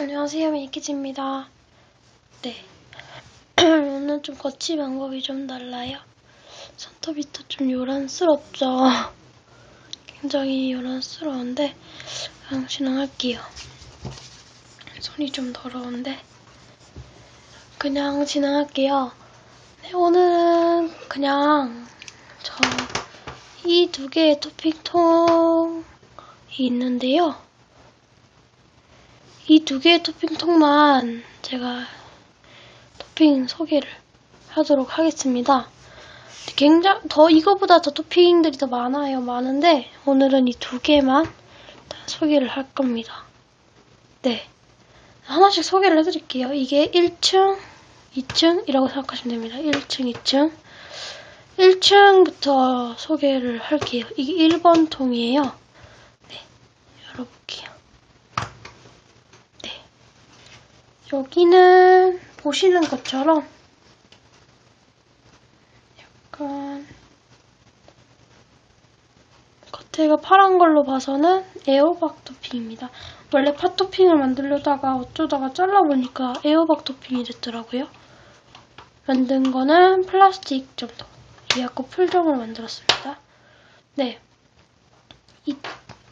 안녕하세요, 미키즈입니다. 네. 오늘 좀 거치 방법이 좀 달라요. 손톱이또 좀 요란스럽죠? 굉장히 요란스러운데, 그냥 진행할게요. 손이 좀 더러운데, 그냥 진행할게요. 네, 오늘은 그냥 저 이 두 개의 토핑통이 있는데요. 이 두 개의 토핑통만 제가 토핑 소개를 하도록 하겠습니다. 굉장히 더 이거보다 더 토핑들이 더 많아요. 많은데 오늘은 이 두 개만 소개를 할 겁니다. 네. 하나씩 소개를 해드릴게요. 이게 1층, 2층이라고 생각하시면 됩니다. 1층, 2층. 1층부터 소개를 할게요. 이게 1번 통이에요. 네, 열어볼게요. 네. 여기는 보시는 것처럼 약간 겉에가 파란 걸로 봐서는 에어박 토핑입니다. 원래 파 토핑을 만들려다가 어쩌다가 잘라보니까 에어박 토핑이 됐더라고요. 만든 거는 플라스틱 정도. 이하고 풀종으로 만들었습니다. 네. 이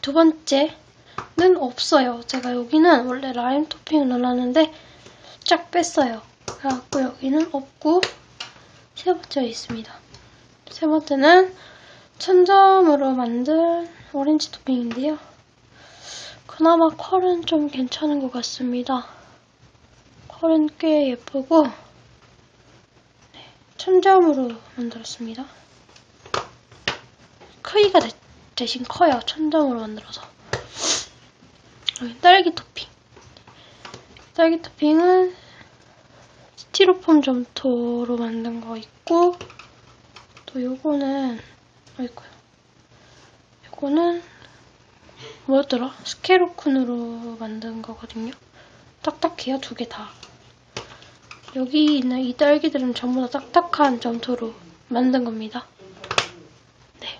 두 번째는 없어요. 제가 여기는 원래 라임 토핑을 넣어놨는데 쫙 뺐어요. 그래갖고 여기는 없고 세 번째 있습니다. 세 번째는 천점으로 만든 오렌지 토핑인데요. 그나마 컬은 좀 괜찮은 것 같습니다. 컬은 꽤 예쁘고 천점으로 만들었습니다. 크기가 대신 커요. 천점으로 만들어서. 딸기 토핑. 딸기 토핑은 스티로폼 점토로 만든 거 있고 또 요거는 아이고요. 요거는 뭐였더라? 스케로쿤으로 만든 거거든요. 딱딱해요. 두 개 다. 여기 있는 이 딸기들은 전부 다 딱딱한 점토로 만든 겁니다. 네.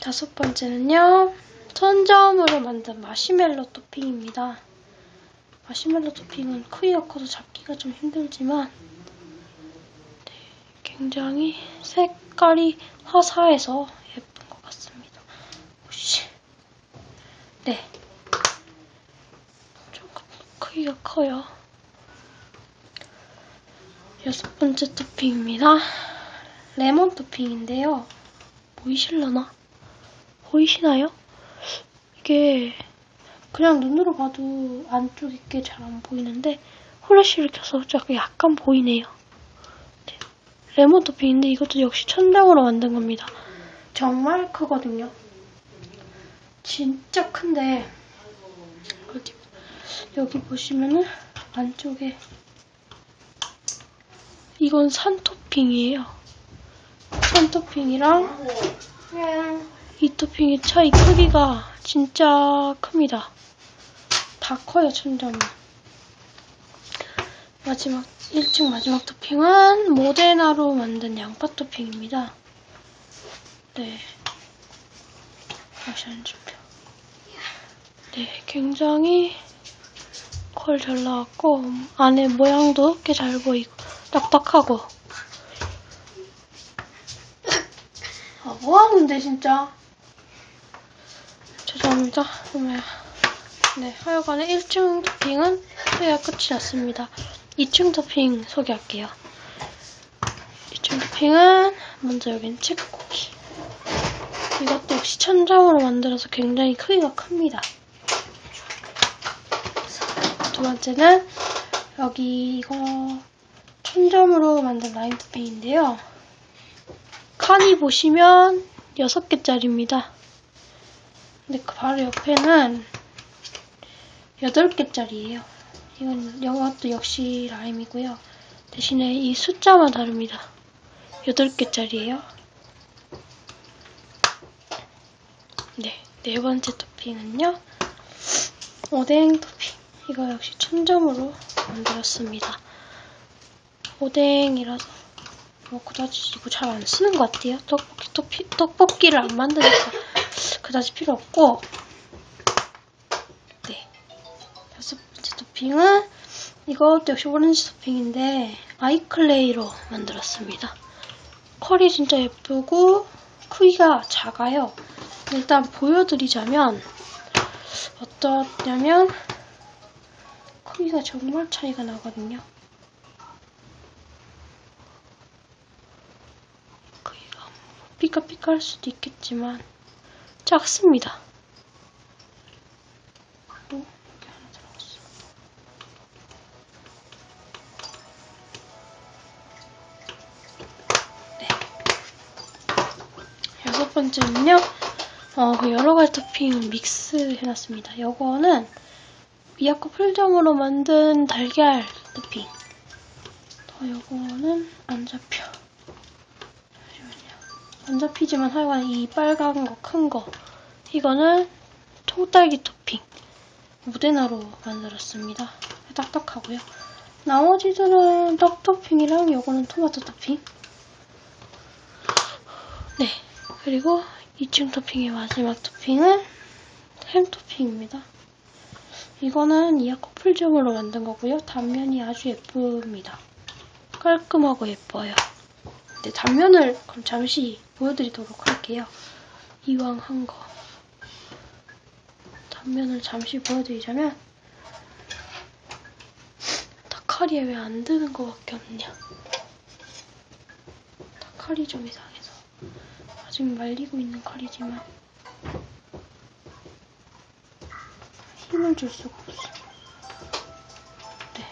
다섯 번째는요. 천점으로 만든 마시멜로 토핑입니다. 마시멜로 토핑은 크기가 커서 잡기가 좀 힘들지만 네, 굉장히 색깔이 화사해서 예쁜 것 같습니다. 오씨. 네. 조금 크기가 커요. 여섯 번째 토핑입니다. 레몬 토핑인데요. 보이실려나? 보이시나요? 이게 그냥 눈으로 봐도 안쪽에 게 잘 안 보이는데 후레쉬를 켜서 약간 보이네요. 네. 레몬 토핑인데 이것도 역시 천장으로 만든 겁니다. 정말 크거든요. 진짜 큰데 여기 보시면은 안쪽에 이건 산 토핑이에요. 산 토핑이랑 이 토핑의 차이 크기가 진짜 큽니다. 다 커요, 천점은. 마지막, 1층 마지막 토핑은 모데나로 만든 양파 토핑입니다. 네. 다시 앉을게요. 네, 굉장히 컬 잘 나왔고, 안에 모양도 꽤 잘 보이고, 딱딱하고. 아, 뭐 하는데, 진짜? 어머야. 네, 하여간에 1층 토핑은 소개가 끝이 났습니다. 2층 토핑 소개할게요. 2층 토핑은 먼저 여긴 칡고기. 이것도 역시 천장으로 만들어서 굉장히 크기가 큽니다. 두 번째는 여기 이거 천점으로 만든 라인 토핑인데요. 칸이 보시면 6개짜리입니다. 근데 그 바로 옆에는 8개짜리예요. 이건 이것도 역시 라임이고요. 대신에 이 숫자만 다릅니다. 8개짜리예요. 네, 네 번째 토핑은요. 오뎅 토핑. 이거 역시 천점으로 만들었습니다. 오뎅이라서 뭐 그다지 이거 잘 안 쓰는 것 같아요. 떡볶이 토피, 떡볶이를 안 만드니까 그다지 필요 없고 네 여섯 번째 토핑은 이것도 역시 오렌지 토핑인데 아이클레이로 만들었습니다. 컬이 진짜 예쁘고 크기가 작아요. 일단 보여드리자면 어떠냐면 크기가 정말 차이가 나거든요. 크기가 삐까삐까 할 수도 있겠지만 작습니다. 네. 여섯 번째는요. 어, 그 여러 가지 토핑 믹스 해놨습니다. 요거는 미야코 풀점으로 만든 달걀 토핑. 더 요거는 안 잡혀. 안 잡히지만 하여간 이 빨간 거, 큰 거. 이거는 통딸기 토핑. 무대나로 만들었습니다. 딱딱하고요. 나머지들은 떡 토핑이랑 요거는 토마토 토핑. 네. 그리고 2층 토핑의 마지막 토핑은 햄 토핑입니다. 이거는 이아코 풀점으로 만든 거고요. 단면이 아주 예쁩니다. 깔끔하고 예뻐요. 네, 단면을 그럼 잠시 보여드리도록 할게요. 이왕 한 거. 단면을 잠시 보여드리자면 다카리에 왜 안 드는 거밖에 없냐. 다카리 좀 이상해서. 아직 말리고 있는 칼이지만 힘을 줄 수가 없어. 네.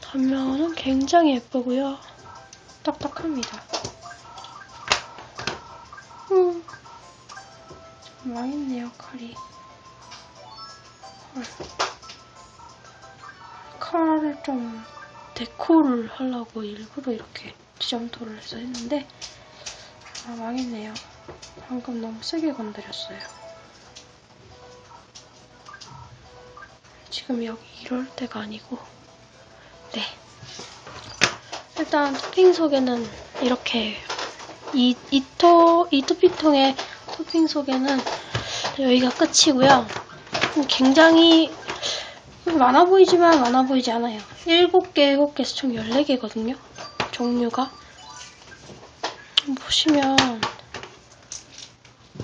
단면은 굉장히 예쁘고요. 딱딱합니다. 음, 좀 망했네요, 칼이. 헐. 칼을 좀 데코를 하려고 일부러 이렇게 지점토를 해서 했는데 아, 망했네요. 방금 너무 세게 건드렸어요. 지금 여기 이럴 때가 아니고, 네. 일단 토핑 소개는 이렇게, 이, 이 토, 이 토핑통의 토핑 소개는 여기가 끝이고요. 굉장히 많아 보이지만 많아 보이지 않아요. 7개, 7개에서 총 14개거든요. 종류가. 보시면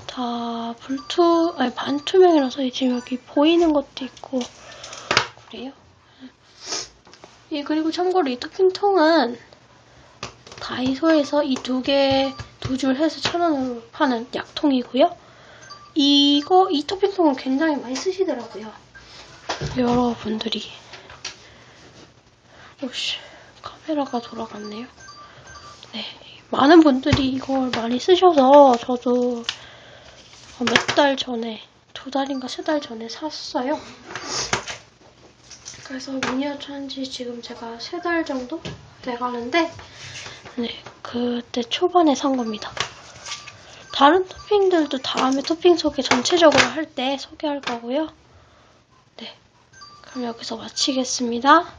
다 불투 아니 반투명이라서 지금 여기 보이는 것도 있고 그래요. 예 그리고 참고로 이 토핑통은 다이소에서 이 두 개 두 줄 해서 천 원으로 파는 약통이고요. 이거 이 토핑통은 굉장히 많이 쓰시더라고요. 여러분들이 오씨 카메라가 돌아갔네요. 네. 많은 분들이 이걸 많이 쓰셔서 저도 몇 달 전에, 두 달인가 세 달 전에 샀어요. 그래서 미니어처 한지 지금 제가 세 달 정도 돼가는데, 네, 그때 초반에 산 겁니다. 다른 토핑들도 다음에 토핑 소개 전체적으로 할 때 소개할 거고요. 네, 그럼 여기서 마치겠습니다.